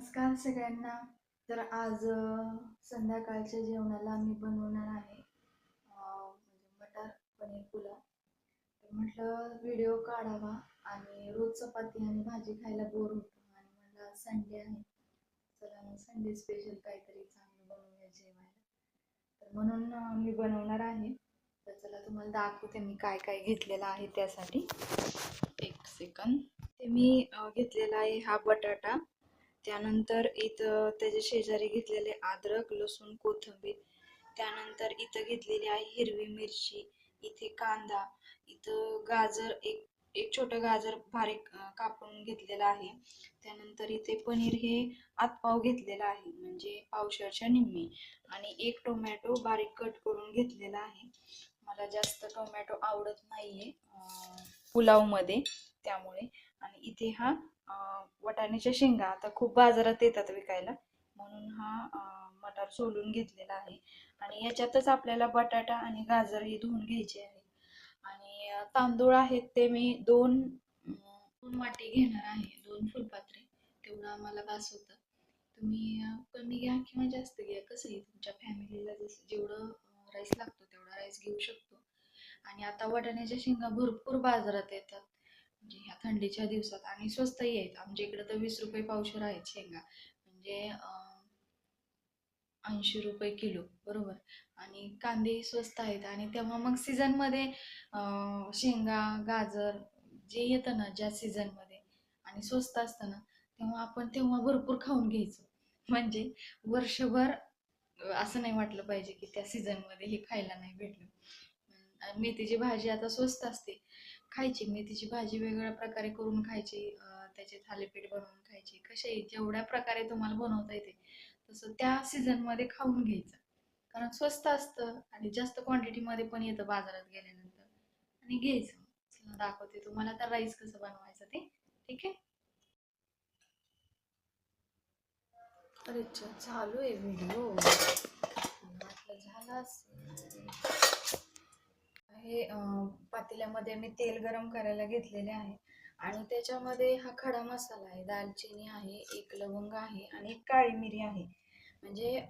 नमस्कार सगळ्यांना. तर आज संध्याकाळच्या जेवणाला मी बनवणार आहे म्हणजे मटर पनीर पुलाव. तर म्हटलं व्हिडिओ काढावा आणि रोज चपाती आणि भाजी खायला बोर होतो आणि मला आज संडे आहे. चला मग संडे स्पेशल काहीतरी चांगलं बनवूया जेवायला. तर म्हणून मी बनवणार आहे. तर चला तुम्हाला दाखवते मी काय काय घेतलेलं आहे त्यासाठी. एक सेकंद ते मी घेतलेला आहे हा बटाटा. त्यानंतर इथं त्याच्या शेजारी घेतलेले अद्रक लसूण कोथिंबीर त्यानंतर इथं घेतलेली आहे हिरवी मिरची इथे कांदा इथं गाजर एक एक छोटं गाजर बारीक कापून घेतलेलं आहे. त्यानंतर इथे पनीर हे आतपाव घेतलेला आहे म्हणजे पावशरच्या निम्मे. आणि एक टोमॅटो बारीक कट करून घेतलेला आहे. मला जास्त टोमॅटो आवडत नाहीये आहे पुलावमध्ये त्यामुळे. आणि इथे हा वटाण्याच्या शेंगा आता खूप बाजारात येतात विकायला. म्हणून हा मटार सोलून घेतलेला आहे. आणि याच्यातच आपल्याला बटाटा आणि गाजर हे धुवून घ्यायचे आहे. आणि तांदूळ आहेत ते मी दोन दोन वाटी घेणार आहे. दोन फुलपात्रे. तेवढं आम्हाला बास होतं तुम्ही कमी घ्या किंवा जास्त घ्या. कसंही तुमच्या फॅमिलीला जसं जेवढं राईस लागतो तेवढा राईस घेऊ शकतो. आणि आता वटाण्याच्या शेंगा भरपूर बाजारात येतात. म्हणजे ह्या थंडीच्या दिवसात आणि स्वस्तही आहेत. आमच्या इकडे तर वीस रुपये पावशेर आहेत शेंगा. म्हणजे ऐंशी रुपये किलो बरोबर. आणि कांदेही स्वस्त आहेत आणि तेव्हा मग सीझनमध्ये शेंगा गाजर जे येतं ना ज्या सीझनमध्ये आणि स्वस्त असतं ना तेव्हा आपण तेव्हा भरपूर खाऊन घ्यायचो. म्हणजे वर्षभर असं नाही वाटलं पाहिजे की त्या सीझनमध्ये हे खायला नाही भेटलं. मेथीची भाजी आता स्वस्त असते. खायची मेथीची भाजी वेगवेगळ्या प्रकारे करून खायची त्याचे थालीपीठ बनवून खायची कशाही जेवढ्या प्रकारे तुम्हाला बनवता येते तसं त्या सीझनमध्ये खाऊन घ्यायचं. कारण स्वस्त असतं आणि जास्त क्वांटिटीमध्ये पण येतं बाजारात गेल्यानंतर. आणि घ्यायचं. चला दाखवते तुम्हाला तर राईस कसं बनवायचं ते. ठीक आहे? अरे अच्छा चालू आहे व्हिडिओ पातेल्यामध्ये मी तेल गरम करायला घेतलेले आहे. आणि त्याच्यामध्ये हा खडा मसाला आहे दालचिनी आहे एक लवंग आहे आणि एक काळी मिरी आहे. म्हणजे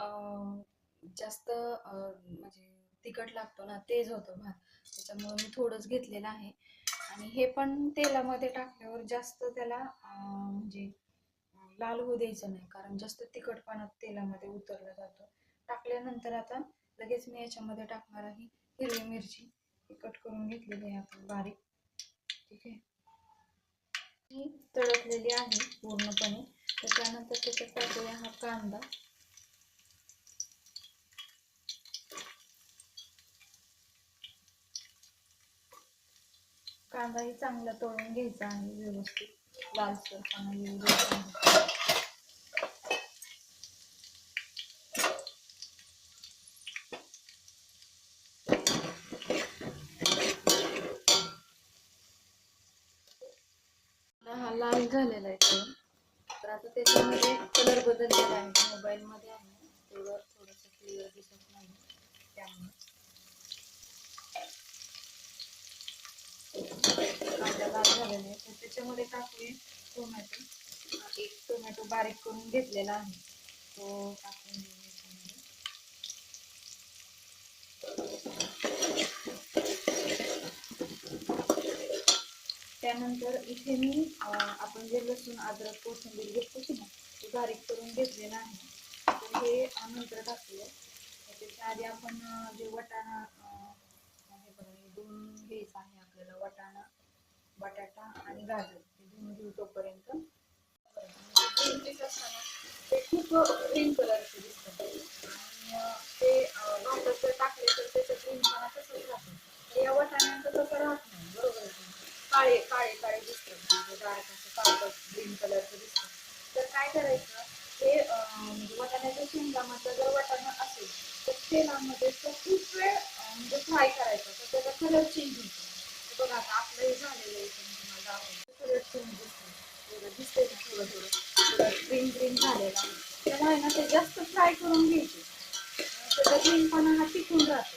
जास्त म्हणजे तिखट लागतो ना तेज होतो भात. त्याच्यामुळे मी थोडंच घेतलेलं आहे. आणि हे पण तेलामध्ये टाकल्यावर जास्त त्याला म्हणजे लाल होऊ द्यायचं नाही कारण जास्त तिखटपणा तेलामध्ये उतरला जातो. टाकल्यानंतर आता लगेच मी याच्यामध्ये टाकणार आहे हिरवी मिरची. कट करून घेतलेली आहे आपण बारीक. ठीक आहे? ही तळकलेली आहे पूर्णपणे. त्याच्यानंतर त्याच्यात टाकूया हा कांदा. कांदाही चांगला तळून घ्यायचा आहे व्यवस्थित. लालसरपणा येऊ द्यायचा आहे. हा लाल झालेला आहे तो. तर आता त्याच्यामध्ये कलर बदललेला आहे. मोबाईलमध्ये आहे. तेवढं थोडंसं क्लिअर दिसत नाही. त्यामुळे. कांदा लाल झालेला आहे. तर त्याच्यामध्ये टाकूया टोमॅटो एक टोमॅटो बारीक करून घेतलेला आहे. तो टाकून त्यानंतर इथे मी आपण जे लसूण अद्रक कोथिंबीर घेतली की ना ते बारीक करून घेतलेलं नाही. तर हे नंतर टाकूया. त्याच्या आधी आपण जे वटाणा हे बघा हे घ्यायचं आहे आपल्याला वटाणा बटाटा आणि गाजर हे दोन घेऊ तोपर्यंत. असतं ना, ते खूप ग्रीन कलरचे दिसतात. आणि ते अं, भातात जर टाकले तर त्याचं ग्रीनपणा तसंच राहतो तर या वटाण्यांचं तसं राहत नाही बरोबर आहे की नाही? काळे काळे काळे दिसतात म्हणजे डार्क असं काळपट ग्रीन कलरचं दिसतं तर काय करायचं हे अं, म्हणजे वाटाण्याच्या शेंगामध्ये जर वाटाणा असेल तर तेलामध्ये तो खूप वेळ अं, म्हणजे फ्राय करायचा तर त्याचा कलर चेंज होतो. बघा आता आपलं हे झालेलं आहे तुम्हाला कलर चेंज दिसतो थोडं थोडं? थोडं ग्रीन ग्रीन त्याला आहे त्यामुळे ना ते जास्त फ्राय करून घ्यायचे. त्याचा ग्रीनपणा हा टिकून राहतो.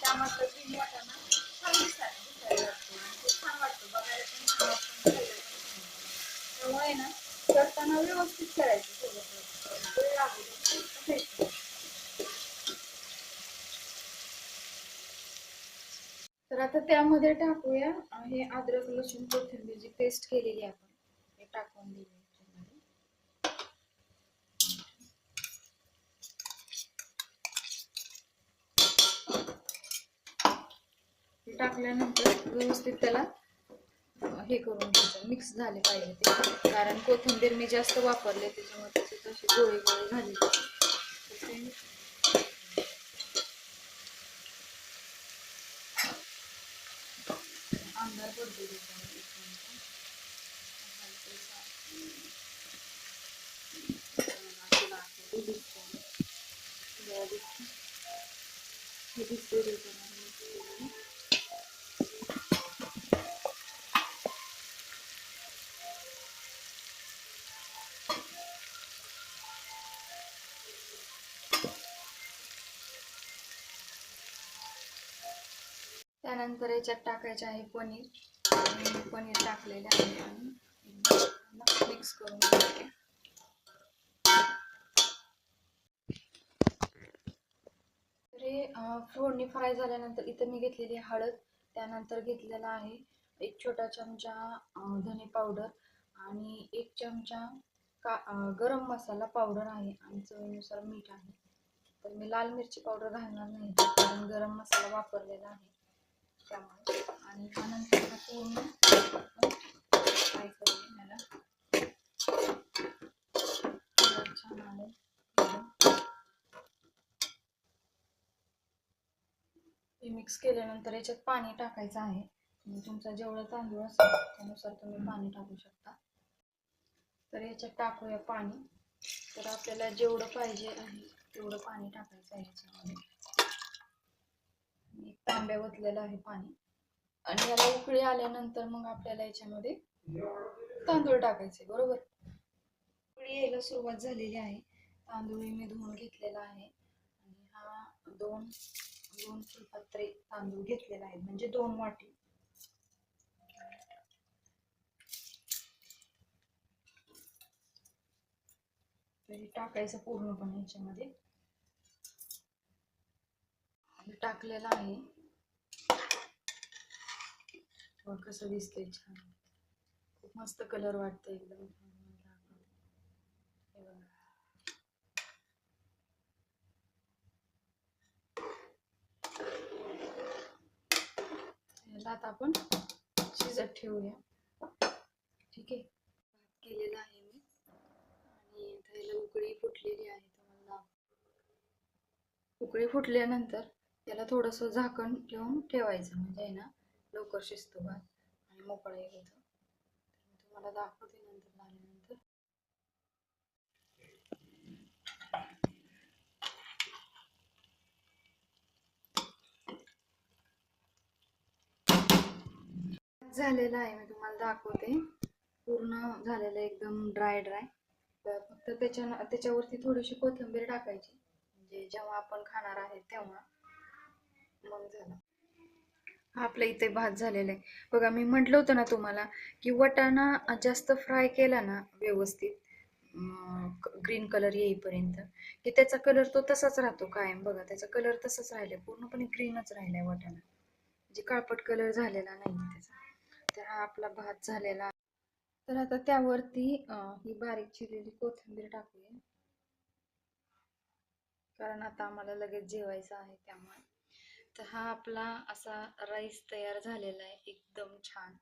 त्यामध्ये ग्रीन वाटाणा छान दिसायला लागतो. आणि ते छान वाटतं. बघायला पण छान वाटतं. त्यामुळे ना करताना व्यवस्थित करायचं सगळं वेळ लागू दे. करायचं. तर आता त्यामध्ये टाकूया हे अद्रक लसूण कोथिंबीरची पेस्ट केलेली आपण हे टाकून दिली टाकल्यानंतर व्यवस्थित त्याला हे करून घ्यायचं मिक्स झाले पाहिजे ते. कारण कोथिंबीर मी जास्त वापरले त्याच्यामुळे त्याचे तसे गोळे गोळे झाले तर ते अंधार पडतो त्याच्यामध्ये एक मिनिटं. हलकं सा- असं दाखवते दिसतंय. जरा दिसतं. हे दिसतंय त्याच्यामध्ये. त्यानंतर याच्यात टाकायचे आहे पनीर. मी पनीर टाकलेले आहे आणि मिक्स करून घ्यायचे हे फोडणी फ्राय झाल्यानंतर इथं मी घेतलेली हळद त्यानंतर घेतलेला आहे एक छोटा चमचा धने पावडर आणि एक चमचा का गरम मसाला पावडर आहे आणि चवीनुसार मीठ आहे. तर मी लाल मिरची पावडर घालणार नाही कारण गरम मसाला वापरलेला आहे. त्यामुळे. आणि त्यानंतर पूर्ण फ्राय करून छान हे मिक्स केल्यानंतर याच्यात पाणी टाकायचं आहे. म्हणजे तुमचा जेवढा तांदूळ असेल त्यानुसार तुम्ही पाणी टाकू शकता. तर याच्यात टाकूया पाणी. तर आपल्याला जेवढं पाहिजे आहे तेवढं पाणी टाकायचं आहे याच्यामध्ये. एक तांब्या ओतलेलं आहे पाणी. आणि याला उकळी आल्यानंतर मग आपल्याला याच्यामध्ये तांदूळ टाकायचे बरोबर? उकळी यायला सुरुवात झालेली आहे. तांदूळ मी धुवून घेतलेला आहे. आणि हा दोन दोन फुलपात्रे तांदूळ घेतलेला आहे म्हणजे दोन वाटी. टाकायचं पूर्णपणे याच्यामध्ये. टाकलेला आहे. कसं दिसतंय छान. खूप मस्त कलर वाटतं एकदम. हे याला आता आपण शिजत ठेवूया. ठीक आहे. भात केलेला आहे मी. आणि त्याला उकळी फुटलेली आहे तुम्हाला उकळी फुटल्यानंतर त्याला थोडंसं झाकण ठेवून ठेवायचं. म्हणजे आहे ना लवकर शिजतो भात आणि मोकळा होतो. तुम्हाला दाखवते नंतर झाल्यानंतर झालेला आहे मी तुम्हाला दाखवते. पूर्ण झालेलं एकदम ड्राय ड्राय. तर फक्त त्याच्या त्याच्यावरती थोडीशी कोथिंबीर टाकायची. म्हणजे जेव्हा आपण खाणार आहे तेव्हा. मग झालं हा आपल्या इथे भात झालेला आहे. बघा मी म्हटलं होतं ना तुम्हाला की वटाणा जास्त फ्राय केला ना व्यवस्थित ग्रीन कलर येईपर्यंत की त्याचा कलर तो तसाच राहतो कायम. बघा त्याचा कलर तसाच राहिलाय पूर्णपणे ग्रीनच राहिलाय वटाणा. म्हणजे काळपट कलर झालेला नाही त्याचा. तर हा आपला भात झालेला. तर आता त्यावरती ही बारीक चिरलेली कोथिंबीर टाकूया. कारण आता आम्हाला लगेच जेवायचं आहे त्यामुळे. तर हा आपला असा राईस तयार झालेला आहे. एकदम छान.